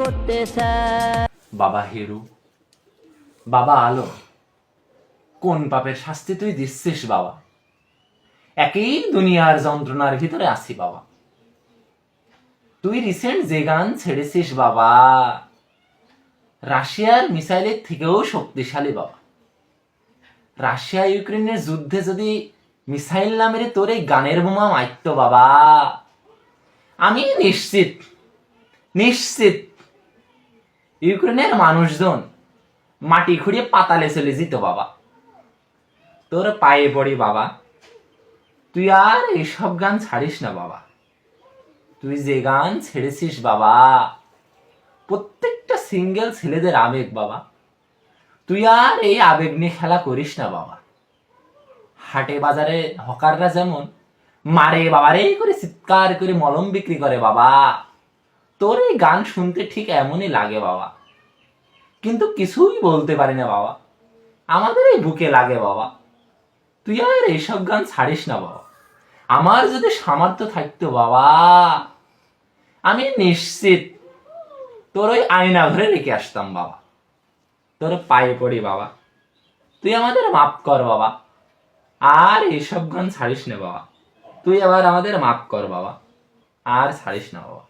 করতে বাবা হেরু, বাবা আলো, কোন পাপের শাস্তি তুই দিচ্ছিস বাবা? একই দুনিয়ার যন্ত্রণার ভিতরে আছি বাবা। তুই রিসেন্ট যে গান ছেড়েছিস বাবা, রাশিয়ার মিসাইলের থেকেও শক্তিশালী বাবা। রাশিয়া ইউক্রেনের যুদ্ধে যদি মিসাইল না মেরে তোর এই গানের বোমা মারত বাবা, আমি নিশ্চিত নিশ্চিত ইউক্রেনের মানুষজন মাটি খুঁড়িয়ে পাতালে চলে যেত, বাবা। তোর পায়ে পড়ি, বাবা। তুই আর এইসব গান ছাড়িস না, বাবা। তুই যে গান ছেড়েছিস, বাবা। প্রত্যেকটা সিঙ্গেল ছেলেদের আবেগ, বাবা। তুই আর এই আবেগ নিয়ে খেলা করিস না, বাবা। হাটে বাজারে হকাররা যেমন মারে, বাবারে করে চিৎকার করে মলম বিক্রি করে, বাবা। তোর এই গান শুনতে ঠিক এমনই লাগে বাবা। কিন্তু কিছুই বলতে পারি না বাবা। আমাদের এই বুকে লাগে বাবা। তুই আর এইসব গান ছাড়িস না বাবা। আমার যদি সামর্থ্য থাকতো বাবা, আমি নিশ্চিত তোর ওই আয়না ঘরে রেখে আসতাম বাবা। তোর পায়ে পড়ি বাবা। তুই আমাদের মাফ কর বাবা। আর এইসব গান ছাড়িস না বাবা। তুই আবার আমাদের মাফ কর বাবা। আর ছাড়িস না বাবা।